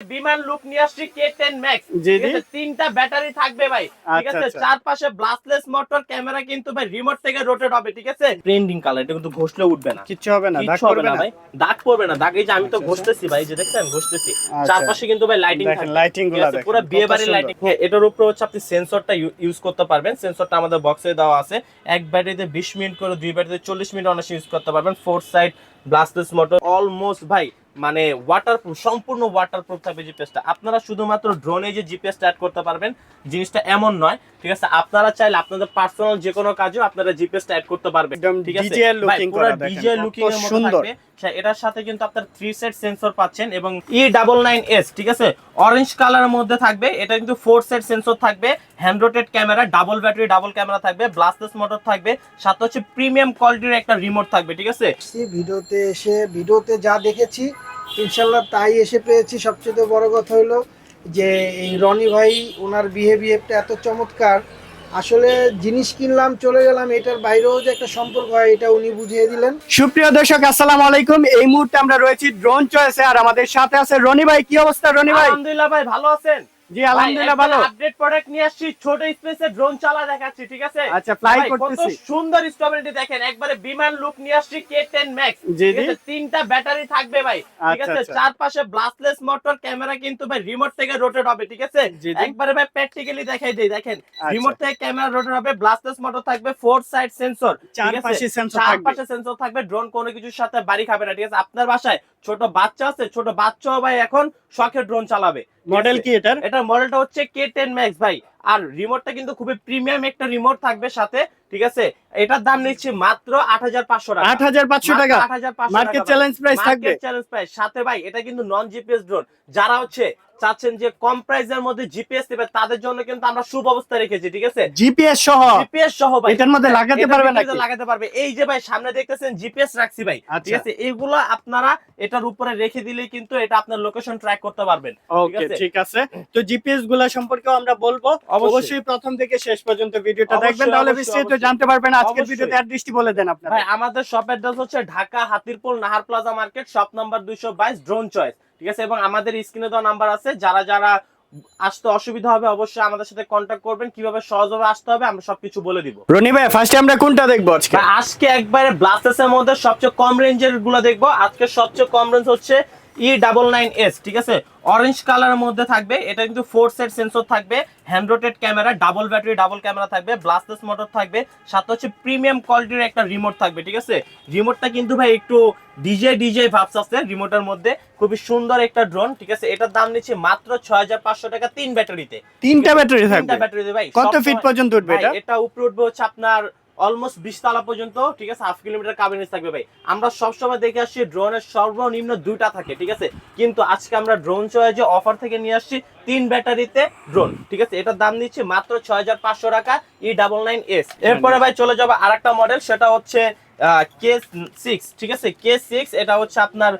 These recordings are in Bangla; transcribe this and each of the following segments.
বিমান লুক নিয়ে আসছি কে টেন ম্যাক্স তিনটা ব্যাটারি থাকবে ভাই। ঠিক আচ্ছা, আছে আচ্ছা। চারপাশে ব্লাস্টলেস মোটর ক্যামেরা কিন্তু ভাই রিমোট থেকে রোটেট হবে ঠিক আছে? ট্রেন্ডিং কালার এটা কিন্তু ঘষলে উঠবে না। কিচ্ছু হবে না দাগ করবে না ভাই দাগ পড়বে না। দাগ এই যে আমি তো আচ্ছা। ঘষতেছি ভাই এই যে দেখছেন ঘষতেছি। চারপাশে কিন্তু ভাই লাইটিং থাকবে। লাইটিংগুলো আছে, দেখেন পুরো বিয়ে বাড়ির লাইটিং হ্যাঁ এটার উপরে হচ্ছে আপনি সেন্সরটা ইউজ করতে পারবেন। সেন্সরটা আমাদের বক্সে দেওয়া আছে। এক ব্যাটারিতে বিশ মিনিট করে দুই ব্যাটারিতে চল্লিশ মিনিট অনার্স ইউজ করতে পারবেন। Four side brushless motor almost ভাই মানে ওয়াটারপ্রুফ সম্পূর্ণ ওয়াটারপ্রুফ থাকবে জিপিএসটা আপনারা শুধুমাত্র ড্রোনে যে জিপিএসটা অ্যাড করতে পারবেন জিনিসটা এমন নয় ঠিক আছে? আপনারা চাইলে আপনাদের পার্সোনাল যে কোনো কাজেও আপনারা জিপিএসটা অ্যাড করতে পারবেন ঠিক আছে? পুরো করা দেখেন, ডিজে লুকিং এর মতো সুন্দর। থাকবে। আচ্ছা, এটার সাথে কিন্তু আপনার থ্রি সেট সেন্সর পাচ্ছেন এবং ই ডাবল নাইন এস ঠিক আছে? অরেঞ্জ কালারের মধ্যে থাকবে এটা কিন্তু ফোর সেট সেন্সর থাকবে hand rotated camera double battery double camera থাকবে ব্লাস্টলেস মোটর থাকবে সাথে হচ্ছে প্রিমিয়াম কোয়ালিটির একটা রিমোট থাকবে ঠিক আছে? ভিডিওতে এসে ভিডিওতে যা দেখেছি ইনশাল্লাহ তাই এসে পেয়েছি। সবচেয়ে বড় কথা হলো যে এই রনি ভাই ওনার বিহেভিয়ারটা এত চমৎকার। আসলে জিনিস কিনলাম চলে গেলাম এটার বাইরেও যে একটা সম্পর্ক হয় এটা উনি বুঝিয়ে দিলেন। সুপ্রিয় দর্শক আসসালামু আলাইকুম। এই মুহূর্তে আমরা রয়েছি ড্রোন চয়েসে আর আমাদের সাথে আছে রনি ভাই। কি অবস্থা রনি ভাই? আলহামদুলিল্লাহ ভাই ভালো আছেন? জি আলহামদুলিল্লাহ ভালো আপডেট প্রোডাক্ট নিয়ে আসছি ছোট স্পেসে ড্রোন চালা দেখাচ্ছি ঠিক আছে আচ্ছা, fly ভাই, কত সুন্দর স্ট্রবেরিটি দেখেন একবারে বিমান লুক নিয়ে আসছি কে টেন ম্যাক্স জি, জি। তিনটা ব্যাটারি থাকবে ভাই ঠিক আচ্ছা, আছে আচ্ছা। চারপাশে ব্লাস্টলেস মোটর ক্যামেরা কিন্তু ভাই রিমোট থেকে রোটেট হবে ঠিক আছে। একবারে ভাই প্র্যাকটিক্যালি দেখাই দেই দেখেন আচ্ছা। রিমোট থেকে ক্যামেরা রোটেট হবে ব্লাস্টলেস মোটর থাকবে ফোর সাইড সেন্সর চারপাশে sensor থাকবে। চারপাশে সেন্সর থাকবে ড্রোন কোনো কিছুর সাথে বাড়ি খাবে না ঠিক আছে আপনার বাসায় ছোট বাচ্চা আছে ছোট বাচ্চা ভাই এখন শখের ড্রোন চালাবে। মডেল কি এটার? এটার মডেলটা হচ্ছে কে টেন ম্যাক্স ভাই। আর রিমোটটা কিন্তু খুবই প্রিমিয়াম একটা রিমোট থাকবে সাথে ঠিক আছে? এটার দাম নিচ্ছি মাত্র আট হাজার পাঁচশো টাকা। আট হাজার পাঁচশো টাকা। আট হাজার পাঁচশো মার্কেট চ্যালেঞ্জ প্রাইস থাকবে। চ্যালেঞ্জ প্রাইস সাথে ভাই এটা কিন্তু নন জিপিএস ড্রোন যারা হচ্ছে চাচ্ছেন যে কম প্রাইসের মধ্যে জিপিএস নেবে তাদের জন্য কিন্তু আমরা সুব্যবস্থা রেখেছি ঠিক আছে? জিপিএস সহ? জিপিএস সহ ভাই। এটার মধ্যে লাগাতে পারবে নাকি? লাগাতে পারবে। এই যে ভাই সামনে দেখতেছেন জিপিএস রাখছি ভাই ঠিক আচ্ছা। আছে? এইগুলো আপনারা এটার উপরে রেখে দিলে কিন্তু এটা আপনার লোকেশন ট্র্যাক করতে পারবেন ঠিক ওকে আছে? ঠিক আছে। তো জিপিএসগুলা সম্পর্কেও আমরা বলব। অবশ্যই। প্রথম থেকে শেষ পর্যন্ত ভিডিওটা দেখবেন তাহলে বিস্তারিত জানতে পারবেন। আজকের। ভিডিওতে অ্যাড্রেসটি বলে দেন আপনারা ভাই আমাদের শপ অ্যাড্রেস হচ্ছে Dhaka Hatirpool Nahar plaza market shop number দুইশো বাইশ ড্রোন চয়েস ঠিক আছে? এবং আমাদের স্ক্রিনে দেওয়া নাম্বার আছে। যারা যারা আসতে অসুবিধা হবে অবশ্যই আমাদের সাথে কন্ট্যাক্ট করবেন। কীভাবে সহজভাবে আসতে হবে আমরা সবকিছু বলে দিব। রনি ভাই ফার্স্টে আমরা কোনটা দেখব আজকে? আজকে একবারে ব্লাস্টেসের মধ্যে সবচেয়ে কম রেঞ্জেরগুলো দেখব। আজকে সবচেয়ে কম রেঞ্জ হচ্ছে ই ডাবল নাইন এস ঠিক আছে? অরেঞ্জ কালারের মধ্যে থাকবে এটা কিন্তু ফোর সেট সেন্সর থাকবে hand rotated camera double battery double camera থাকবে মোটর থাকবে সাথে হচ্ছে প্রিমিয়াম কোয়ালিটির একটা রিমোট থাকবে ঠিক আছে? রিমোটটা কিন্তু ভাই একটু ডিজে ডিজে ভাবস আছে রিমোটের মধ্যে খুবই সুন্দর একটা ড্রোন ঠিক আছে? এটার দাম নিচ্ছে মাত্র ছয় হাজার পাঁচশো টাকা তিন ব্যাটারিতে তিনটা ব্যাটারি তিনটা ব্যাটারিতে ভাই কত ফিট পর্যন্ত উঠবে এটা? এটা উপরে উঠবে হচ্ছে আপনার অলমোস্ট বিশ তলা পর্যন্ত, ঠিক আছে? হাফ কিলোমিটার কাবিনেজ থাকবে ভাই। আমরা সবসময় দেখে আসছি ড্রোনের সর্বনিম্ন দুইটা থাকে, ঠিক আছে? কিন্তু আজকে আমরা ড্রোন চয়ে যে অফার থেকে নিয়ে আসছি তিন ব্যাটারিতে ড্রোন ঠিক আছে? এটার দাম নিচ্ছে মাত্র ছয় হাজার পাঁচশো টাকা ই ডাবল নাইন এস এরপরে ভাই চলে যাব আরেকটা মডেল সেটা হচ্ছে কে সিক্স ঠিক আছে? কে সিক্স এটা হচ্ছে আপনার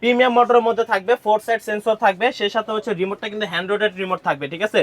প্রিমিয়াম মধ্যে থাকবে ফোর সেন্সর থাকবে, সেই সাথে হচ্ছে রিমোটটা কিন্তু হ্যান্ড রিমোট থাকবে, ঠিক আছে?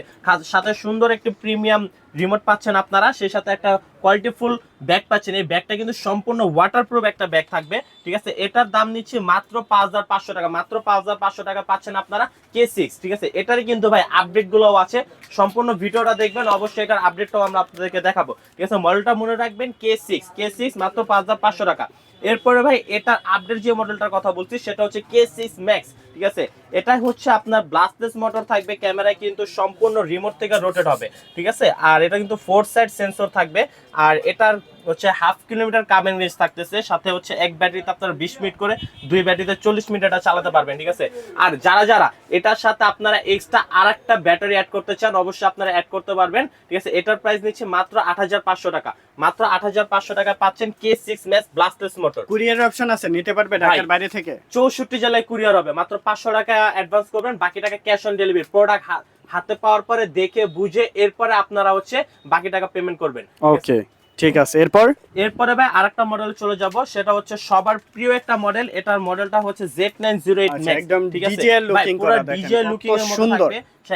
সাথে সুন্দর একটি প্রিমিয়াম রিমোট পাচ্ছেন আপনারা, সেই সাথে একটা কোয়ালিটিফুল ব্যাগ পাচ্ছেন। এই ব্যাগটা কিন্তু সম্পূর্ণ ওয়াটারপ্রুফ একটা ব্যাগ থাকবে, ঠিক আছে? এটার দাম নিচ্ছে মাত্র পাঁচ হাজার পাঁচশো টাকা, মাত্র পাঁচ হাজার পাঁচশো টাকা পাচ্ছেন আপনারা কে সিক্স ঠিক আছে? এটারই কিন্তু ভাই আপডেট গুলোও আছে, সম্পূর্ণ ভিডিওটা দেখবেন, অবশ্যই এটার আপডেটটাও আমরা আপনাদেরকে দেখাবো, ঠিক আছে? মডেলটা মনে রাখবেন কে সিক্স কে সিক্স মাত্র পাঁচ হাজার পাঁচশো টাকা। এরপরে ভাই, এটার আপডেট যে মডেলটার কথা বলছি, সেটা হচ্ছে কে সিক্স ম্যাক্স ঠিক আছে? এটা হচ্ছে আপনার ব্লাস্টলেস মোটর থাকবে ক্যামেরায় কিন্তু সম্পূর্ণ রিমোট থেকে রোটেট হবে, ঠিক আছে? আর এটা কিন্তু ফোর সাইড সেন্সর থাকবে, আর এটার হচ্ছে হাফ কিলোমিটার কামেন রেঞ্জ থাকতেছে সাথে হচ্ছে এক ব্যাটারিতে আপনার বিশ মিনিট করে দুই ব্যাটারিতে চল্লিশ মিনিট এটা চালাতে পারবেন ঠিক আছে? আর যারা যারা এটার সাথে আপনারা এক্সট্রা আর একটা ব্যাটারি অ্যাড করতে চান অবশ্যই আপনারা অ্যাড করতে পারবেন ঠিক আছে? এটার প্রাইস নিচ্ছে মাত্র আট হাজার পাঁচশো টাকা। মাত্র আট হাজার পাঁচশো টাকা পাচ্ছেন K six max brushless motor courier option আছে নিতে পারবে ঢাকার বাইরে থেকে। চৌষট্টি জেলায় কুরিয়ার হবে মাত্র পাঁচশো টাকা অ্যাডভান্স করবেন বাকি টাকা ক্যাশ অন ডেলিভারি প্রোডাক্ট হাতে পাওয়ার পরে দেখে বুঝে এরপরে আপনারা হচ্ছে বাকি টাকা পেমেন্ট করবেন ওকে ঠিক আছে এরপর? এরপরে ভাই আরেকটা মডেল চলে যাব সেটা হচ্ছে সবার প্রিয় একটা মডেল এটার মডেলটা হচ্ছে জেড নাইন জিরো এইট আচ্ছা, একদম DJI লুকিং করা দেখেন, সুন্দর।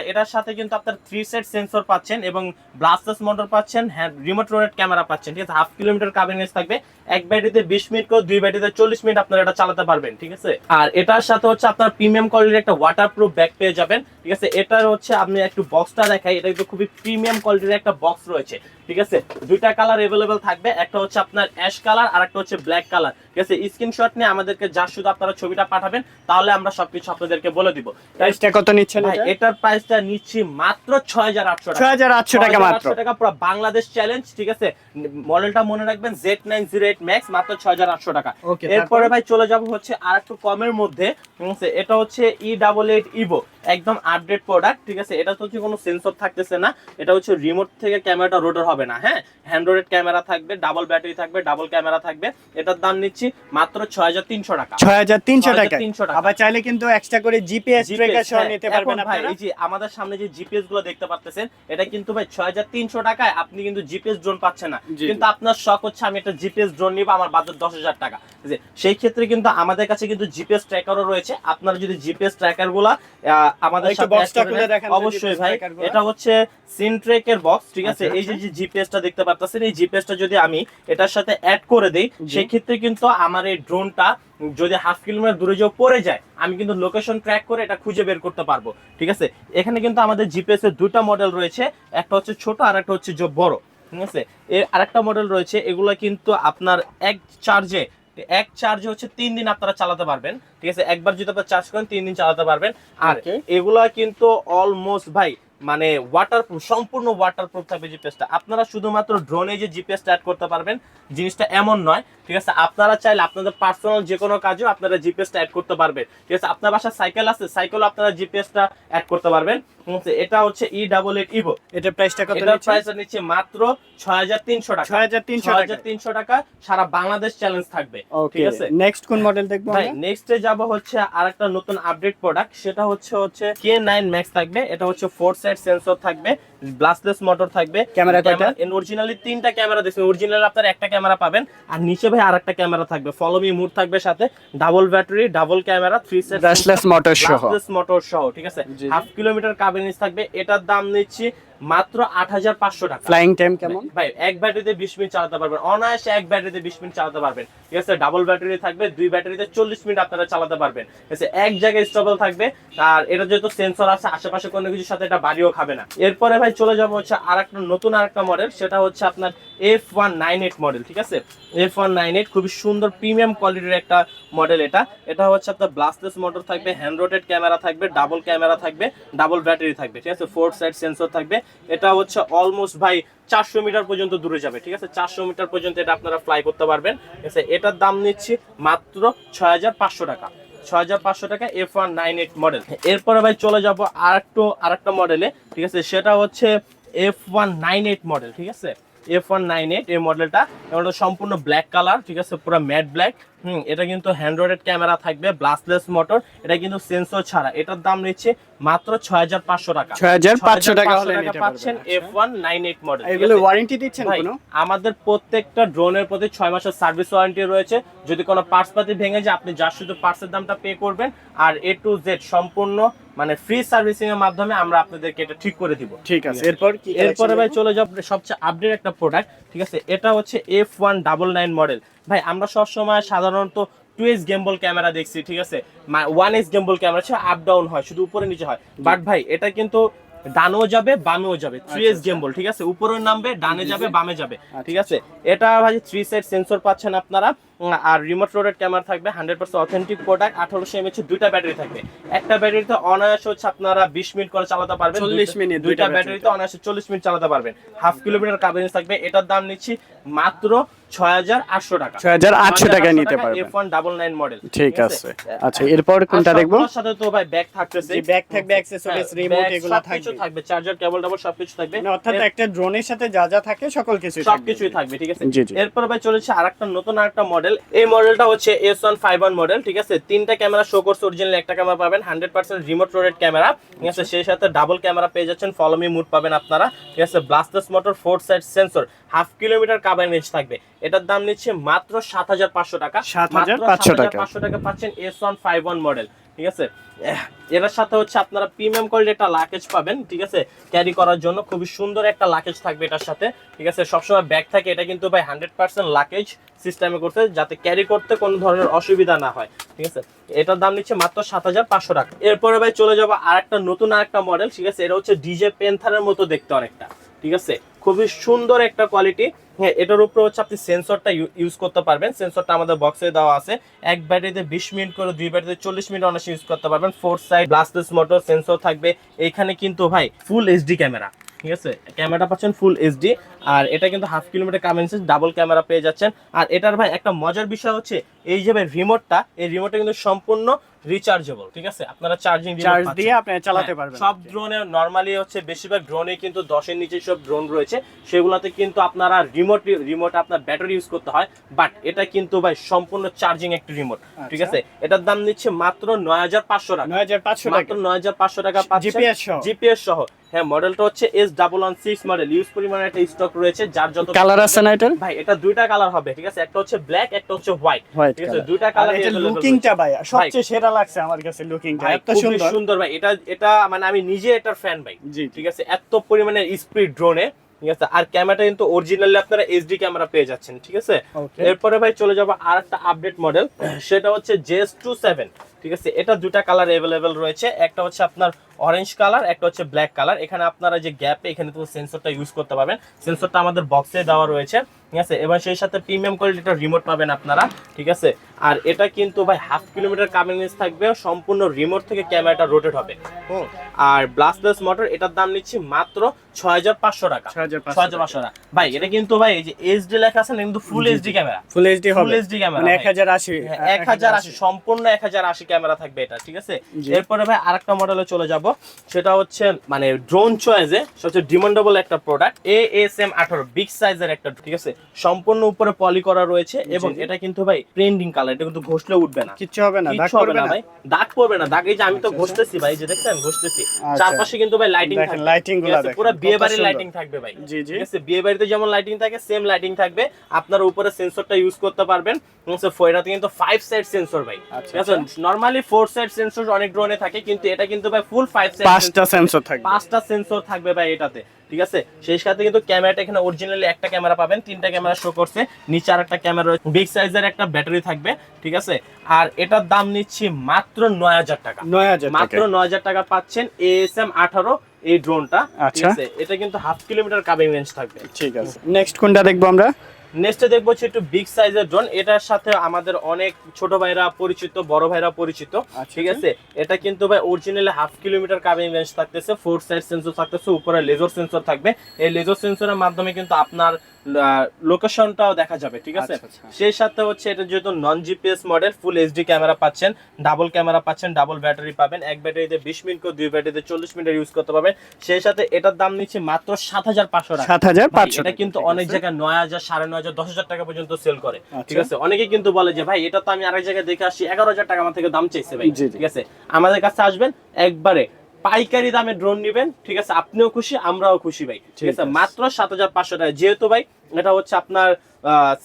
এটার সাথে কিন্তু আপনার থ্রি সেট সেন্সর পাচ্ছেন এবং ব্লাস্টাস মোটর পাচ্ছেন হ্যাঁ রিমোট রোটেড ক্যামেরা পাচ্ছেন, ঠিক আছে? হাফ কিলোমিটার কাবিনেজ থাকবে। এক ব্যাটারিতে বিশ মিনিট করে দুই ব্যাটারিতে চল্লিশ মিনিট আপনারা এটা চালাতে পারবেন, ঠিক আছে? আর এটার সাথে হচ্ছে আপনার প্রিমিয়াম কোয়ালিটির একটা ওয়াটার প্রুফ ব্যাগ পেয়ে যাবেন, ঠিক আছে? এটার হচ্ছে আপনি একটু বক্সটা দেখাই, এটা কিন্তু খুবই প্রিমিয়াম কোয়ালিটির একটা বক্স রয়েছে, ঠিক আছে? দুইটা কালার এভেলেবেল থাকবে, একটা হচ্ছে আপনার অ্যাশ কালার আর একটা হচ্ছে ব্ল্যাক কালার ঠিক আছে স্ক্রিনশট নিয়ে আমাদেরকে যা শুধু আপনারা ছবিটা পাঠাবেন তাহলে আমরা সবকিছু আপনাদেরকে বলে দিব। প্রাইসটা কত নিচ্ছেন এটার প্রাইসটা নিচ্ছি মাত্র ছয় হাজার আটশো টাকা। ছয় হাজার আটশো টাকা মাত্র। টাকা পুরো বাংলাদেশ চ্যালেঞ্জ ঠিক আছে? মডেলটা মনে রাখবেন Z nine zero eight max মাত্র ছয় হাজার আটশো টাকা। এরপরে ভাই চলে যাব হচ্ছে আর একটু কমের মধ্যে এটা হচ্ছে ই ডাবল এইট ইভো একদম আপডেট প্রোডাক্ট ঠিক আছে? এটা তো হচ্ছে কোনো সেন্সর থাকতেছে না এটা হচ্ছে রিমোট থেকে ক্যামেরাটা রোটার হবে না হ্যাঁ? হ্যান্ড্রয়েড ক্যামেরা থাকবে ডাবল ব্যাটারি থাকবে ডাবল ক্যামেরা থাকবে। এটার দাম নিচ্ছি মাত্র ছয় হাজার তিনশো টাকা ছয় হাজার তিনশো টাকা 6,300 টাকা। আবার চাইলে কিন্তু এক্সট্রা করে জিপিএস ট্রেকার সহ হ্যাঁ, নিতে পারবেন ভাই এই যে আমাদের সামনে যে জিপিএসগুলো দেখতে পাচ্ছেন এটা কিন্তু ভাই ছয় হাজার তিনশো টাকায় আপনি কিন্তু জিপিএস ড্রোন পাচ্ছেন না কিন্তু আপনার শখ হচ্ছে আমি একটা জিপিএস ড্রোন নিব আমার বাজেট দশ হাজার টাকা সেই ক্ষেত্রে কিন্তু আমাদের কাছে কিন্তু জিপিএস ট্র্যাকারও রয়েছে আপনারা যদি জিপিএস ট্র্যাকারগুলা আমাদের টা অবশ্যই ভাই এটা হচ্ছে সিনট্রেকের বক্স ঠিক আছে আচ্ছা, এই যে যে জিপিএসটা দেখতে পাচ্ছেন এই জিপিএসটা যদি আমি এটার সাথে অ্যাড করে দেই জি। সেই ক্ষেত্রে কিন্তু আমার এই ড্রোনটা যদি হাফ কিলোমিটার দূরে যেও পড়ে যায় আমি কিন্তু লোকেশন ট্র্যাক করে এটা খুঁজে বের করতে পারব ঠিক আছে? এখানে কিন্তু আমাদের জিপিএস এর দুটো মডেল রয়েছে একটা হচ্ছে ছোট আর একটা হচ্ছে যে বড় ঠিক আছে? এর আরেকটা মডেল রয়েছে এগুলো কিন্তু আপনার এক চার্জে এক চার্জে হচ্ছে তিন দিন আপনারা চালাতে পারবেন ঠিক আছে? একবার যদি আপনারা চার্জ করেন তিন দিন চালাতে পারবেন। আর. এগুলা কিন্তু অলমোস্ট ভাই মানে ওয়াটারপ্রুফ সম্পূর্ণ ওয়াটারপ্রুফ থাকবে জিপিএসটা আপনারা শুধুমাত্র ড্রোনে যে জিপিএসটা অ্যাড করতে পারবেন, জিনিসটা এমন নয়, ঠিক আছে? আপনারা চাইলে আপনাদের পার্সোনাল যে কোনো কাজেও আপনারা জিপিএসটা অ্যাড করতে পারবেন। ঠিক আছে? আপনার বাসায় সাইকেল আছে সাইকেলও আপনারা জিপিএসটা অ্যাড করতে পারবেন? এটা হচ্ছে ই ডাবল এইট ইভো এটা প্রাইসটা কত এটা নিচ্ছেন প্রাইস নিচ্ছে মাত্র ছয় হাজার তিনশো টাকা। ছয় হাজার তিনশো ছয় টাকা সারা বাংলাদেশ চ্যালেঞ্জ থাকবে। ঠিক আছে? নেক্সট কোন মডেল দেখব ভাই? নেক্সটে যাব হচ্ছে আরেকটা নতুন আপডেট প্রোডাক্ট সেটা হচ্ছে হচ্ছে কে নাইন ম্যাক্স থাকবে। এটা হচ্ছে ফোর সাইড সেন্সর থাকবে। ব্লাস্টলেস মোটর থাকবে। ক্যামেরা কয়টা? অরিজিনালি তিনটা ক্যামেরা দেখছেন অরিজিনাল আপনার একটা ক্যামেরা পাবেন। আর নিচে ভাই আরেকটা ক্যামেরা থাকবে। ফলো মি মুড থাকবে সাথে। Double battery double camera three set brushless motor সহ। ব্লাস্টলেস মোটর সহ ঠিক আছে। হাফ কিলোমিটার কাবিনেজ থাকবে। এটার দাম নিচ্ছি মাত্র আট হাজার পাঁচশো টাকা। ফ্লাইং টাইম কেমন? ভাই এক ব্যাটারিতে বিশ মিনিট চালাতে পারবেন। অনায়াসে এক ব্যাটারিতে বিশ মিনিট চালাতে পারবেন। ঠিক আছে ডাবল ব্যাটারি থাকবে দুই ব্যাটারিতে চল্লিশ মিনিট আপনারা চালাতে পারবেন। ঠিক আছে এক জায়গায় স্টেবল থাকবে। আর এটা যেহেতু সেন্সর আছে আশেপাশে কোনো কিছুর সাথে এটা বাড়িও খাবে না। এরপরে ভাই চলে যাব হচ্ছে আর একটা নতুন আর একটা মডেল সেটা হচ্ছে আপনার F one nine eight model ঠিক আছে? এফ ওয়ান নাইন এইট খুবই সুন্দর প্রিমিয়াম কোয়ালিটির একটা মডেল এটা। এটা হচ্ছে আপনার ব্লাস্টলেস মোটর থাকবে হ্যান্ড রোটেড ক্যামেরা থাকবে ডাবল ক্যামেরা থাকবে ডাবল ব্যাটারি থাকবে ঠিক আছে? ফোর সাইড সেন্সর থাকবে এটা হচ্ছে অলমোস্ট ভাই চারশো মিটার পর্যন্ত দূরে যাবে, ঠিক আছে? চারশো মিটার পর্যন্ত এটা আপনারা ফ্লাই করতে পারবেন, ঠিক আছে? এটার দাম নিচ্ছি মাত্র ছয় হাজার পাঁচশো টাকা। ছয় হাজার পাঁচশো টাকা F one nine eight model এরপরে ভাই চলে যাব আর একটু আর একটা মডেলে ঠিক আছে? সেটা হচ্ছে F one nine eight model ঠিক আছে? এফ ওয়ান নাইন এইট এই মডেলটা এটা সম্পূর্ণ ব্ল্যাক কালার ঠিক আছে? পুরো ম্যাট ব্ল্যাক হুম এটা কিন্তু হ্যান্ড্রয়েড ক্যামেরা থাকবে ব্লাস্টলেস মোটর এটা কিন্তু সেন্সর ছাড়া। এটার দাম নিচ্ছে মাত্র ছয় হাজার পাঁচশো টাকা। ছয় হাজার পাঁচশো টাকা 6500 হলে নিতে পাচ্ছেন F one nine eight model এগুলো ওয়ারেন্টি দিচ্ছেন আমাদের প্রত্যেকটা ড্রোনের প্রতি ছয় মাসের সার্ভিস ওয়ারেন্টি রয়েছে। যদি কোনো পার্টস পাতি ভেঙে যায় আপনি যার শুধু পার্টসের দামটা পে করবেন। আর এ টু জেড সম্পূর্ণ মানে ফ্রি সার্ভিসিং এর মাধ্যমে আমরা আপনাদেরকে এটা ঠিক করে দিব। ঠিক আছে এরপর কি এরপরে ভাই চলে যাব সবচেয়ে আপডেট একটা প্রোডাক্ট ঠিক আছে? এটা হচ্ছে F one double nine model ভাই আমরা সবসময় সাধারণত টু এস গেম্বল ক্যামেরা দেখছি ঠিক আছে? ওয়ান এস গেম্বল ক্যামেরা ছিল আপ ডাউন হয় শুধু উপরে নিচে হয়। বাট ভাই এটা কিন্তু ডানেও যাবে বামেও যাবে। থ্রি এস আচ্ছা। গেম্বল ঠিক আছে? উপরে নামবে ডানে যাবে বামে যাবে আচ্ছা। ঠিক আছে? এটা ভাই থ্রি সাইড সেন্সর পাচ্ছেন আপনারা। আর রিমোট রোডেড ক্যামেরা থাকবে হান্ড্রেড পার্সেন্ট অথেন্টিক প্রোডাক্ট আঠারোশো এমএচ দুইটা ব্যাটারি থাকবে। একটা ব্যাটারিতে অনায়াসে হচ্ছে আপনারা বিশ মিনিট করে চালাতে পারবেন 40 দুইটা- মিনিট দুইটা ব্যাটারিতে অনায়াসে চল্লিশ মিনিট চালাতে পারবেন। হাফ কিলোমিটার কাভারেজ থাকবে এটার দাম নিচ্ছি মাত্র ছয় হাজার আটশো টাকা। ছয় হাজার আটশো টাকা নিতে পারবেন। F one double nine model ঠিক আছে? আচ্ছা এরপর কোনটা দেখব? সাথে তো ভাই ব্যাগ থাকতেছে। bag থাকবে, accessories, remote bag এগুলা সবকিছু থাকবে। থাকবে চার্জার কেবল ডাবল সবকিছু থাকবে। মানে অর্থাৎ একটা ড্রোনের সাথে যা যা থাকে সকল কিছু সবকিছুই থাকবে ঠিক আছে? জি, জি। এরপর ভাই চলেছে আরেকটা নতুন আরেকটা মডেল এই মডেলটা হচ্ছে S one five one model ঠিক আছে? তিনটা ক্যামেরা শো করছে অরিজিনাল একটা ক্যামেরা পাবেন hundred percent remote rotated camera ঠিক আছে? সেই সাথে ডাবল ক্যামেরা পেয়ে যাচ্ছেন ফলোমি মুড পাবেন আপনারা ঠিক আছে? Brushless motor four side sensor half kilometre coverage থাকবে। এটার দাম নিচ্ছে মাত্র সাত হাজার পাঁচশো টাকা। 7,500 টাকা। পাঁচশো টাকা পাচ্ছেন S one five one model ঠিক আছে? এটার সাথে হচ্ছে আপনারা প্রিমিয়াম কোয়ালিটি একটা লাকেজ পাবেন, ঠিক আছে? ক্যারি করার জন্য খুবই সুন্দর একটা লাকেজ থাকবে এটার সাথে, ঠিক আছে? সবসময় ব্যাগ থাকে, এটা কিন্তু ভাই হান্ড্রেড পার্সেন্ট লাকেজ সিস্টেমে করতে, যাতে ক্যারি করতে কোনো ধরনের অসুবিধা না হয়, ঠিক আছে? এটার দাম নিচ্ছে মাত্র সাত হাজার পাঁচশো টাকা। এরপরে ভাই চলে যাব আর একটা নতুন আর একটা মডেল ঠিক আছে? এটা হচ্ছে ডিজে পেন্থারের মতো দেখতে অনেকটা, ঠিক আছে? খুবই সুন্দর একটা কোয়ালিটি হ্যাঁ এটার উপরে হচ্ছে আপনি সেন্সরটা ইউজ করতে পারবেন। সেন্সরটা আমাদের বক্সে দেওয়া আছে। এক ব্যাটারিতে বিশ মিনিট করে, দুই ব্যাটারিতে চল্লিশ মিনিট অনায়াসে ইউজ করতে পারবেন। Four side brushless motor sensor থাকবে। এখানে কিন্তু ভাই ফুল এইচডি ক্যামেরা ঠিক আছে? ক্যামেরাটা পাচ্ছেন ফুল এইচডি আর এটা কিন্তু হাফ কিলোমিটার কামেন্সেস ডাবল ক্যামেরা পেয়ে যাচ্ছেন। আর এটার ভাই একটা মজার বিষয় হচ্ছে, এই যে রিমোটটা এই রিমোটটা কিন্তু সম্পূর্ণ রিচার্জেবল ঠিক আছে? আপনারা চার্জিং চার্জ দিয়ে আপনি চালাতে হ্যাঁ, পারবেন। সব ড্রোনে নরমালি হচ্ছে বেশিরভাগ ড্রোনে কিন্তু দশের নিচে সব ড্রোন রয়েছে। সেগুলোতে কিন্তু আপনারা রিমোট রিমোট আপনার ব্যাটারি ইউজ করতে হয় বাট এটা কিন্তু ভাই সম্পূর্ণ চার্জিং একটি রিমোট ঠিক। আছে? এটার দাম নিচ্ছে মাত্র নয় হাজার পাঁচশো টাকা। নয় হাজার পাঁচশো টাকা। মাত্র নয় হাজার পাঁচশো টাকা জিপিএস সহ। জিপিএস সহ। হ্যাঁ মডেলটা হচ্ছে S double one six model use পরিমাণে একটা স্টক রয়েছে যার যত কালার আছে না এটার? ভাই এটা দুইটা কালার হবে ঠিক আছে? একটা হচ্ছে ব্ল্যাক একটা হচ্ছে হোয়াইট ঠিক আছে? দুইটা কালার কালার এটা লুকিংটা ভাই সবচেয়ে সেরা লাগছে আমার কাছে লুকিংটা এত সুন্দর। সুন্দর ভাই এটা এটা মানে আমি নিজে এটার ফ্যান ভাই জি ঠিক আছে? এত পরিমাণে স্পিড ড্রোনে ঠিক আছে? আর ক্যামেরাটা কিন্তু অরিজিনালি আপনারা এইচডি ক্যামেরা পেয়ে যাচ্ছেন ঠিক আছে? এরপরে ভাই চলে যাব আর একটা আপডেট মডেল সেটা হচ্ছে জেস টু সেভেন ঠিক আছে? এটা দুটা কালার অ্যাভেলেবেল রয়েছে। একটা হচ্ছে আপনার অরেঞ্জ কালার একটা হচ্ছে ব্ল্যাক কালার এখানে আপনারা যে গ্যাপে এখানে তো সেন্সরটা ইউজ করতে পারবেন। সেন্সরটা আমাদের বক্সে দেওয়া রয়েছে। ঠিক আছে? এবং সেই সাথে প্রিমিয়াম কোয়ালিটির রিমোট পাবেন আপনারা। ঠিক আছে? আর এটা কিন্তু ভাই হাফ কিলোমিটার কামিংস থাকবে। সম্পূর্ণ রিমোট থেকে ক্যামেরাটা রোটেট হবে। হুম? আর ব্লাস্টলেস মোটর এটার দাম নিচ্ছি মাত্র ছয় হাজার পাঁচশো টাকা। ছয় হাজার পাঁচশো টাকা। ভাই এটা কিন্তু ভাই এই যে এইচডি লেখা আছে না কিন্তু ফুল জি, জি। HD camera full HD full হবে। এইচডি ক্যামেরা এক হাজার আশি এক হাজার আশি। সম্পূর্ণ এক হাজার আশি ক্যামেরা থাকবে এটা ঠিক আছে? এরপরে ভাই আরেকটা মডেলে চলে যাব। সেটা হচ্ছে মানে ড্রোন চয়েসে সবচেয়ে ডিমান্ডেবল একটা প্রোডাক্ট এ এস এম আঠারো বিগ সাইজের একটা ঠিক আছে? সম্পূর্ণ উপরে পলি করা রয়েছে এবং এটা কিন্তু ভাই ট্রেন্ডিং কালার এটা কিন্তু ঘষলে উঠবে না। কিচ্ছু হবে না দাগ করবে না ভাই দাগ পড়বে না। দাগ এই যে আমি তো আচ্ছা, ঘষতেছি ভাই এই যে দেখছেন ঘষতেছি। আচ্ছা। চারপাশে কিন্তু ভাই লাইটিং দেখেন, থাকবে। ঠিক আছে? পুরো বিয়ে বাড়ির লাইটিং থাকবে ভাই। জি জি। ঠিক আছে বিয়ে বাড়িতে যেমন লাইটিং থাকে সেম লাইটিং থাকবে। আপনার উপরে সেন্সরটা ইউজ করতে পারবেন। কিন্তু ফাইভ সাইড সেন্সর ভাই। আচ্ছা, ঠিক আছে নরমালি ফোর সাইড সেন্সর অনেক ড্রোনে থাকে কিন্তু এটা কিন্তু ভাই ফুল ফাইভ সাইড পাঁচটা সেন্সর থাকবে। পাঁচটা সেন্সর থাকবে ভাই এটাতে ঠিক আছে? সেই সাথে কিন্তু ক্যামেরাটা এখানে অরিজিনালি একটা ক্যামেরা পাবেন তিনটা ক্যামেরা শো করছে। নিচে আর একটা ক্যামেরা বিগ সাইজের একটা ব্যাটারি থাকবে ঠিক আছে? আর এটার দাম নিচ্ছি মাত্র নয় হাজার টাকা। নয় হাজার মাত্র নয় হাজার টাকা পাচ্ছেন এএসএম আঠারো এই ড্রোনটা ঠিক আচ্ছা। আছে? এটা কিন্তু হাফ কিলোমিটার কাবিং রেঞ্জ থাকবে। ঠিক আছে। নেক্সট কোনটা দেখব আমরা? নেক্সটে দেখব হচ্ছে একটু বিগ সাইজের ড্রোন এটার সাথে আমাদের অনেক ছোট ভাইরা পরিচিত বড় ভাইরা পরিচিত। আচ্ছা, ঠিক আছে? এটা কিন্তু ভাই originally half kilometre covering range থাকতেছে ফোর সাইড সেন্সর থাকতেছে উপরে লেজার সেন্সর থাকবে। এই লেজার সেন্সরের মাধ্যমে কিন্তু আপনার লোকেশনটাও দেখা যাবে ঠিক আছে? আচ্ছা, আচ্ছা। সেই সাথে হচ্ছে এটা যেহেতু non GPS model full HD camera পাচ্ছেন ডাবল ক্যামেরা পাচ্ছেন ডাবল ব্যাটারি পাবেন এক ব্যাটারিতে বিশ মিনিট করে দুই ব্যাটারিতে চল্লিশ মিনিট ইউজ করতে পারবেন। সেই সাথে এটার দাম নিচ্ছে মাত্র সাত হাজার পাঁচশো টাকা। সাত হাজার পাঁচশো এটা কিন্তু অনেক জায়গায় নয় হাজার সাড়ে নয় হাজার দশ হাজার টাকা পর্যন্ত সেল করে আচ্ছা। ঠিক আছে? অনেকে কিন্তু বলে যে ভাই এটা তো আমি আরেক জায়গায় দেখে আসছি এগারো হাজার টাকা আমার থেকে দাম চাইছে ভাই। ঠিক আছে? আমাদের কাছে আসবেন একবারে পাইকারি দামে ড্রোন নিবেন ঠিক আছে? আপনিও খুশি আমরাও খুশি ভাই ঠিক আছে। মাত্র সাত হাজার পাঁচশো টাকা। যেহেতু ভাই এটা হচ্ছে আপনার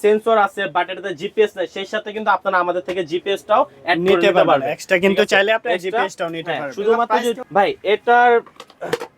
সেন্সর আছে বাট এটাতে জিপিএস নেই সেই সাথে কিন্তু আপনারা আমাদের থেকে জিপিএসটাও নিতে পারবেন। এক্সট্রা কিন্তু চাইলে আপনি জিপিএসটাও নিতে হ্যাঁ, পারবেন। শুধুমাত্র যে- ভাই এটার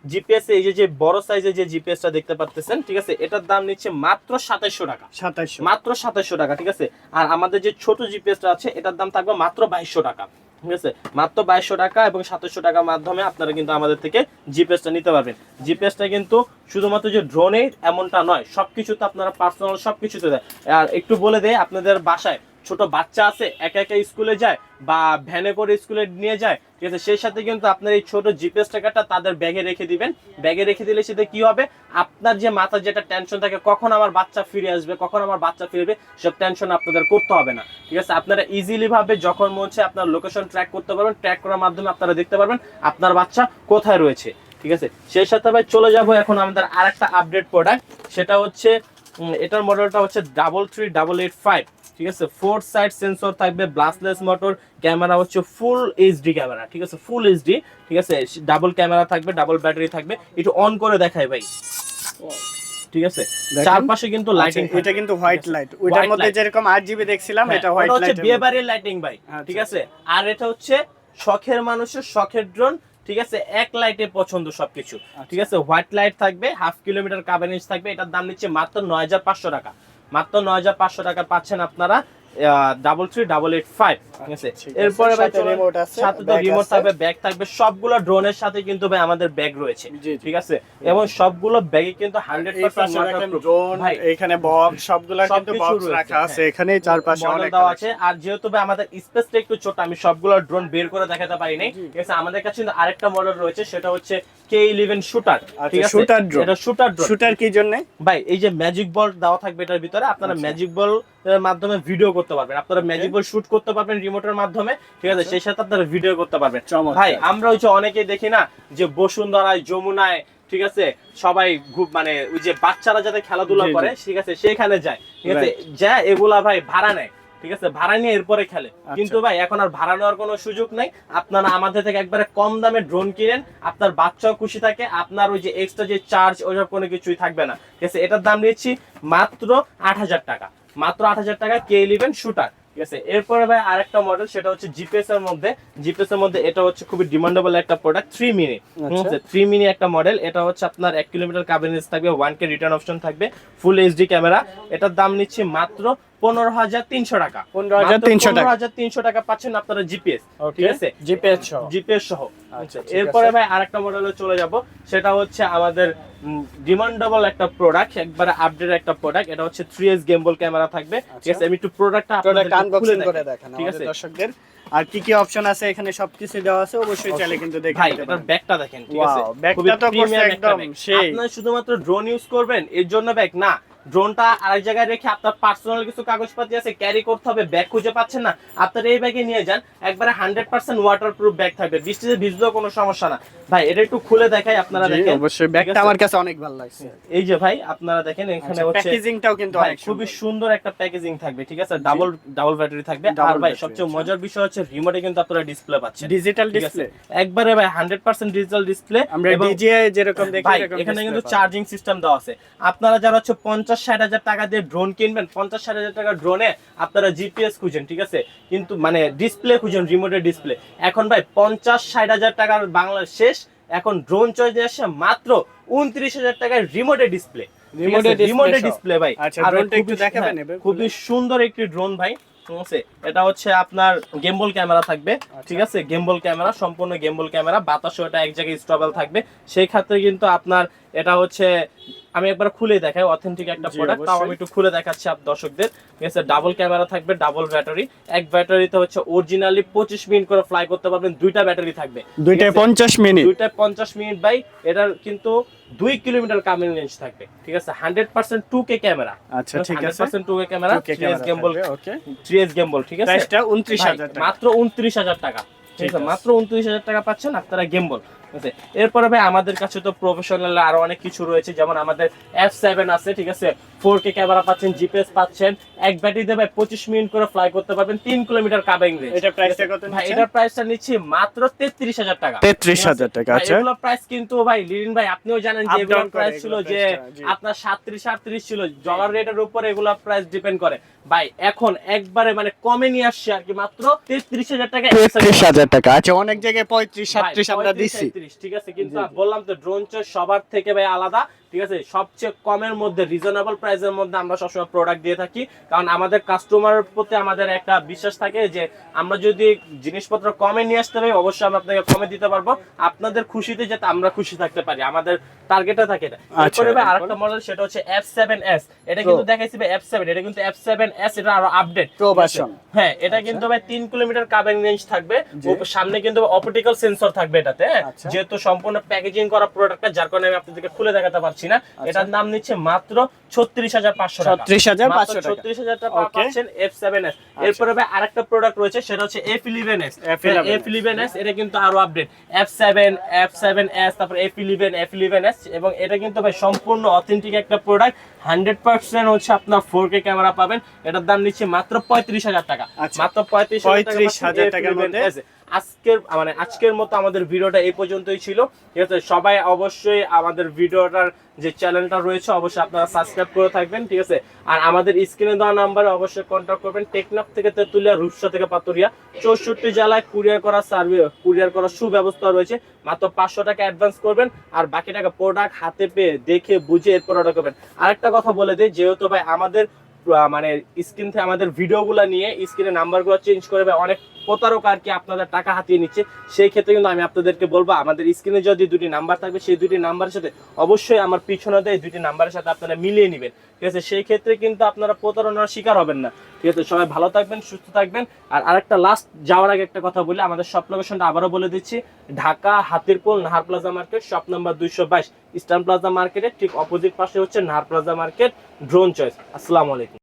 জিপিএস এই যে যে বড় সাইজের যে জিপিএসটা দেখতে পাচ্ছেন ঠিক আছে? এটার দাম নিচ্ছে মাত্র সাতাইশশো টাকা। সাতাইশশো। মাত্র সাতাইশশো টাকা ঠিক আছে? আর আমাদের যে ছোট জিপিএসটা আছে এটার দাম থাকবে মাত্র বাইশশো টাকা। ঠিক আছে? মাত্র বাইশশো টাকা এবং সাতাশশো টাকার মাধ্যমে আপনারা কিন্তু আমাদের থেকে জিপিএসটা নিতে পারবেন। জিপিএসটা কিন্তু শুধুমাত্র যে ড্রোনে এমনটা নয়, সবকিছুতে আপনারা পার্সোনাল সবকিছুতে দেয়। আর একটু বলে দেয় আপনাদের বাসায় ছোট বাচ্চা আছে, একা একা স্কুলে যায় বা ভ্যানে করে স্কুলে নিয়ে যায়, ঠিক আছে? সেই সাথে কিন্তু আপনার এই ছোট জিপিএস টাকাটা তাদের ব্যাগে রেখে দিবেন। ব্যাগে রেখে দিলে সেটা কি হবে? আপনার যে মাথার যেটা টেনশন থাকে, কখন আমার বাচ্চা ফিরে আসবে, কখন আমার বাচ্চা ফিরবে, সব টেনশন আপনাদের করতে হবে না, ঠিক আছে? আপনারা ইজিলি ভাবে যখন মন চায় আপনার লোকেশন ট্র্যাক করতে পারবেন ট্র্যাক করার মাধ্যমে আপনারা দেখতে পারবেন আপনার বাচ্চা কোথায় রয়েছে, ঠিক আছে? সেই সাথে ভাই চলে যাব এখন আমাদের আরেকটা আপডেট প্রোডাক্ট সেটা হচ্ছে এটার মডেলটা হচ্ছে double three double eight five ঠিক আছে? ফোর সাইড সেন্সর থাকবে ব্লাসলেস মোটর ক্যামেরা হচ্ছে ফুল এইচডি ক্যামেরা ঠিক আছে? ফুল এইচডি ঠিক আছে? ডাবল ক্যামেরা থাকবে ডাবল ব্যাটারি থাকবে। একটু অন করে দেখাই ভাই। ঠিক আছে? চারপাশে কিন্তু লাইটিং আচ্ছা, এটা কিন্তু হোয়াইট লাইট ওইটার মধ্যে যেরকম জিবি দেখছিলাম এটা হোয়াইট লাইটিং ভাই। আচ্ছা, ঠিক আছে? আর এটা হচ্ছে শখের মানুষের শখের ড্রোন ঠিক আছে? এক লাইটে পছন্দ সবকিছু। ঠিক আছে? হোয়াইট লাইট থাকবে হাফ কিলোমিটার কাভারেজ থাকবে এটার দাম নিচ্ছে মাত্র নয় হাজার পাঁচশো টাকা। মাত্র নয় হাজার পাঁচশো টাকা পাচ্ছেন আপনারা double three double eight five ঠিক আছে? এরপরে ভাই সাথে তো রিমোট থাকবে ব্যাগ থাকবে সবগুলো ড্রোনের সাথে কিন্তু ভাই আমাদের ব্যাগ রয়েছে। ঠিক আছে? এবং সবগুলো ব্যাগে কিন্তু হান্ড্রেড ড্রোন এখানে বক্স সবগুলা কিন্তু বক্স রাখা আছে হ্যাঁ। এখানে চারপাশে অনেক দেওয়া আছে। আর যেহেতু ভাই আমাদের স্পেসটা একটু ছোট আমি সবগুলো ড্রোন বের করে দেখাতে পারি নাই ঠিক আছে? আমাদের কাছে কিন্তু আরেকটা মডেল রয়েছে সেটা হচ্ছে কে ইলেভেন শুটার আচ্ছা, ঠিক আছে? shooter drone। এটা শুটার ড্রোন শুটার কি জন্য? ভাই এই যে ম্যাজিক বল দেওয়া থাকবে এটার ভিতরে আপনারা আচ্ছা। ম্যাজিক বল মাধ্যমে ভিডিও করতে পারবেন। আপনারা ম্যাজিক বল শুট করতে পারবেন রিমোটের মাধ্যমে ঠিক আছে? আচ্ছা। সেই সাথে আপনারা ভিডিও করতে পারবেন। ভাই আমরা যে অনেকেই দেখি না যে বসুন্ধরায় যমুনায় ঠিক আছে? সবাই খুব মানে ওই যে বাচ্চারা যাতে খেলাধুলা। করে ঠিক আছে? সেখানে যায় ঠিক আছে? যা এগুলা ভাই ভাড়া নেয় ঠিক আছে? ভাড়া নিয়ে এরপরে খেলে। আচ্ছা। কিন্তু ভাই এখন আর ভাড়া নেওয়ার কোনো সুযোগ নাই। আপনারা আমাদের থেকে একবারে কম দামে ড্রোন কিনেন। আপনার বাচ্চাও খুশি থাকে আপনার ওই যে এক্সট্রা যে চার্জ ওইসব কোনো কিছুই থাকবে না। ঠিক আছে? এটার দাম নিচ্ছি মাত্র আট হাজার টাকা। মাত্র আট হাজার টাকা কে ইলেভেন শুটার ঠিক আছে? এরপরে ভাই আরেকটা মডেল সেটা হচ্ছে জিপিএস এর মধ্যে। জিপিএস এর মধ্যে এটা হচ্ছে খুবই ডিমান্ডেবল একটা product three mini. Three mini একটা মডেল এটা হচ্ছে আপনার এক কিলোমিটার কাভারেজ থাকবে ওয়ান কে রিটার্ন অপশন থাকবে ফুল এইচডি ক্যামেরা এটার দাম নিচ্ছে মাত্র পনেরো হাজার তিনশো টাকা। 15,300 টাকা। হাজার তিনশো টাকা পাচ্ছেন আপনারা জিপিএস ঠিক আছে? জিপিএস সহ। জিপিএস সহ। আচ্ছা, এরপরে। ভাই আরেকটা মডেলে চলে যাব। সেটা হচ্ছে আমাদের ডিমান্ডেবল একটা প্রোডাক্ট একবারে আপডেট একটা প্রোডাক্ট এটা হচ্ছে 3S গেমবল ক্যামেরা থাকবে। ঠিক আছে? আমি একটু প্রোডাক্টটা প্রোডাক্ট আনবক্সিং করে দেখেন ঠিক আছে? দর্শকদের। আর কি কি অপশন আছে এখানে? সবকিছু দেওয়া আছে। অবশ্যই চাইলে কিন্তু দেখে ভাই এটার ব্যাগটা দেখেন ঠিক আছে? ব্যাগটা তো একদম। সেই। আপনারা শুধুমাত্র ড্রোন ইউজ করবেন এর জন্য ব্যাগ না। ড্রোনটা আরেক জায়গায় রেখে আপনার পার্সোনাল কিছু কাগজপাতি আছে ক্যারি করতে হবে ব্যাগ খুঁজে পাচ্ছেন না আপনার এই ব্যাগে নিয়ে যান একবারে hundred percent waterproof bag থাকবে। বৃষ্টিতে ভিজলেও কোনো সমস্যা না। ভাই এটা একটু খুলে দেখাই আপনারা দেখেন। অবশ্যই ব্যাগটা আমার কাছে অনেক ভালো লাগছে। এই যে ভাই আপনারা দেখেন এখানে হচ্ছে প্যাকেজিংটাও কিন্তু অনেক খুবই সুন্দর। একটা প্যাকেজিং থাকবে ঠিক আছে? ডাবল ডাবল ব্যাটারি থাকবে। আর ভাই সবচেয়ে আচ্ছা। মজার বিষয় হচ্ছে রিমোটে কিন্তু আপনারা ডিসপ্লে পাচ্ছেন। ডিজিটাল ডিসপ্লে একবারে ভাই হান্ড্রেড পার্সেন্ট ডিজিটাল ডিসপ্লে আমরা ডিজিআই যেরকম দেখি এরকম এখানে কিন্তু চার্জিং সিস্টেম দেওয়া আছে। আপনারা যারা হচ্ছে পঞ্চাশ ষাট হাজার টাকা দিয়ে ড্রোন কিনবেন পঞ্চাশ ষাট হাজার টাকা ড্রোনে আপনারা জিপিএস খুঁজেন ঠিক আছে? কিন্তু মানে ডিসপ্লে খুঁজেন রিমোটের ডিসপ্লে এখন ভাই পঞ্চাশ ষাট হাজার টাকার বাংলা শেষ এখন ড্রোন চয়েস আসে আসছে মাত্র উনত্রিশ হাজার টাকার রিমোটের ডিসপ্লে রিমোটের ডিসপ্লে ভাই। আচ্ছা, আর হ্যাঁ, খুবই সুন্দর একটি ড্রোন ভাই। ঠিক আছে? এটা হচ্ছে আপনার গেমবল ক্যামেরা থাকবে আচ্ছা। ঠিক আছে? গেমবল ক্যামেরা সম্পূর্ণ গেমবল ক্যামেরা। বাতাসও এটা এক জায়গায় স্টেবল থাকবে। সেই ক্ষেত্রে কিন্তু আপনার এটা হচ্ছে আমি একবার খুলে দেখাই অথেন্টিক একটা প্রোডাক্ট তাও আমি একটু খুলে দেখাচ্ছি আপ দর্শকদের। ঠিক আছে? ডাবল ক্যামেরা থাকবে ডাবল ব্যাটারি এক ব্যাটারিতে হচ্ছে অরিজিনালি পঁচিশ মিনিট করে ফ্লাই করতে পারবেন দুইটা ব্যাটারি থাকবে। দুইটায় আছে? পঞ্চাশ মিনিট দুইটা পঞ্চাশ মিনিট বাই এটার কিন্তু দুই কিলোমিটার কামিং রেঞ্জ থাকবে ঠিক আছে? Hundred percent two K camera. আচ্ছা ঠিক আছে। Percent two K camera three S gimbal three S gimbal ঠিক আছে? মাত্র উনত্রিশ হাজার টাকা। ঠিক আছে। মাত্র উনত্রিশ হাজার টাকা পাচ্ছেন আপনারা গেম্বল ঠিক আছে? এরপরে ভাই আমাদের কাছে তো প্রফেশনাল আরও অনেক কিছু রয়েছে যেমন আমাদের এফ সেভেন আছে ঠিক আছে? ফোর কে ক্যামেরা পাচ্ছেন জিপিএস পাচ্ছেন এক ব্যাটারিতে ভাই পঁচিশ মিনিট করে ফ্লাই করতে পারবেন তিন কিলোমিটার কাবিং রেঞ্জ এটা প্রাইসটা ভাই এটার প্রাইসটা নিচ্ছি মাত্র তেত্রিশ হাজার টাকা। তেত্রিশ হাজার টাকা আচ্ছা। এগুলো প্রাইস কিন্তু ভাই লিরিন ভাই আপনিও জানেন যে এগুলোর প্রাইস ছিল যে আপনার সাতত্রিশ আটত্রিশ ছিল ডলার রেটের উপরে এগুলো প্রাইস ডিপেন্ড করে। ভাই এখন একবারে মানে কমে নিয়ে আসছে আর কি মাত্র তেত্রিশ হাজার টাকা তেত্রিশ হাজার টাকা। আচ্ছা অনেক জায়গায় পঁয়ত্রিশ সাতত্রিশ আমরা দিচ্ছি 37, ঠিক আছে? কিন্তু বললাম তো ড্রোন সবার থেকে ভাই আলাদা। ঠিক আছে? সবচেয়ে কমের মধ্যে রিজনেবল প্রাইসের মধ্যে আমরা সবসময় প্রোডাক্ট দিয়ে থাকি। কারণ আমাদের কাস্টমারের প্রতি আমাদের একটা বিশ্বাস থাকে যে আমরা যদি জিনিসপত্র কমে নিয়ে আসতে পারি অবশ্যই আমরা আপনাকে কমে দিতে পারব। আপনাদের খুশিতে যাতে আমরা খুশি থাকতে পারি আমাদের টার্গেটে থাকে এটা। আচ্ছা, এরপরে আরেকটা মডেল সেটা হচ্ছে এফ সেভেন এস এটা কিন্তু। দেখাইছি ভাই এফ সেভেন এটা কিন্তু এফ সেভেন এস এটা আরও আপডেট। হ্যাঁ এটা কিন্তু ভাই তিন কিলোমিটার কাবিং রেঞ্জ থাকবে। ও সামনে কিন্তু অপটিক্যাল সেন্সর থাকবে এটাতে। হ্যাঁ আচ্ছা। যেহেতু সম্পূর্ণ প্যাকেজিং করা প্রোডাক্টটা যার কারণে আমি আপনাদেরকে খুলে দেখাতে পারছি না। এটার দাম নিচ্ছে মাত্র ছত্রিশ হাজার পাঁচশো টাকা। 36,500 টাকা। ছত্রিশ হাজার টাকা পাচ্ছেন এফ সেভেন এস এরপরে ভাই আরেকটা প্রোডাক্ট রয়েছে সেটা হচ্ছে F eleven S F eleven S এটা কিন্তু আরও update F seven F seven S তারপর F eleven F eleven S এবং এটা কিন্তু ভাই সম্পূর্ণ অথেন্টিক একটা প্রোডাক্ট হান্ড্রেড পার্সেন্ট হচ্ছে আপনার ফোর কে ক্যামেরা পাবেন। এটার দাম নিচ্ছে মাত্র পঁয়ত্রিশ হাজার টাকা। আচ্ছা। মাত্র পঁয়ত্রিশ 35,000 টাকার মধ্যে আজকের মানে আজকের মতো আমাদের ভিডিওটা এই পর্যন্তই ছিল। ঠিক আছে, সবাই অবশ্যই আমাদের ভিডিওটার যে চ্যানেলটা রয়েছে, অবশ্যই আপনারা সাবস্ক্রাইব করে থাকবেন, ঠিক আছে? আর আমাদের স্ক্রিনে দেওয়া নাম্বারে অবশ্যই কন্ট্যাক্ট করবেন। টেকনাফ থেকে তেতুলিয়া, রূপসা থেকে পাতুরিয়া। চৌষট্টি জেলায় কুরিয়ার করা সার্ভে কুরিয়ার করার সুব্যবস্থা রয়েছে। মাত্র পাঁচশো টাকা অ্যাডভান্স করবেন, আর বাকি টাকা প্রোডাক্ট হাতে পেয়ে দেখে বুঝে এরপর অর্ডার করবেন। আরেকটা কথা বলে দিই, যেহেতু ভাই আমাদের মানে স্ক্রিন থেকে আমাদের ভিডিওগুলো নিয়ে স্ক্রিনের নাম্বারগুলো চেঞ্জ করে অনেক প্রতারক আর কি আপনাদের টাকা হাতিয়ে নিচ্ছে, সেই ক্ষেত্রে কিন্তু আমি আপনাদেরকে বলব, আমাদের স্ক্রিনে যদি দুটি নাম্বার থাকবে, সেই দুটি নাম্বারের সাথে অবশ্যই আমার পিছনে দেয় দুটি নাম্বারের সাথে আপনারা মিলিয়ে নেবেন। ঠিক আছে? সেই ক্ষেত্রে কিন্তু আপনারা প্রতারণার শিকার হবেন না। ঠিক আছে? সবাই ভালো থাকবেন, সুস্থ থাকবেন। আর আরেকটা লাস্ট যাওয়ার আগে একটা কথা বলি, আমাদের শপ লোকেশনটা আবারও বলে দিচ্ছি। Dhaka Hatirpool Nahar Plaza market shop number দুইশো বাইশ ইস্টার্ন প্লাজা মার্কেটের ঠিক অপোজিট পাশে হচ্ছে Nahar Plaza market drone choice আসসালামু আলাইকুম।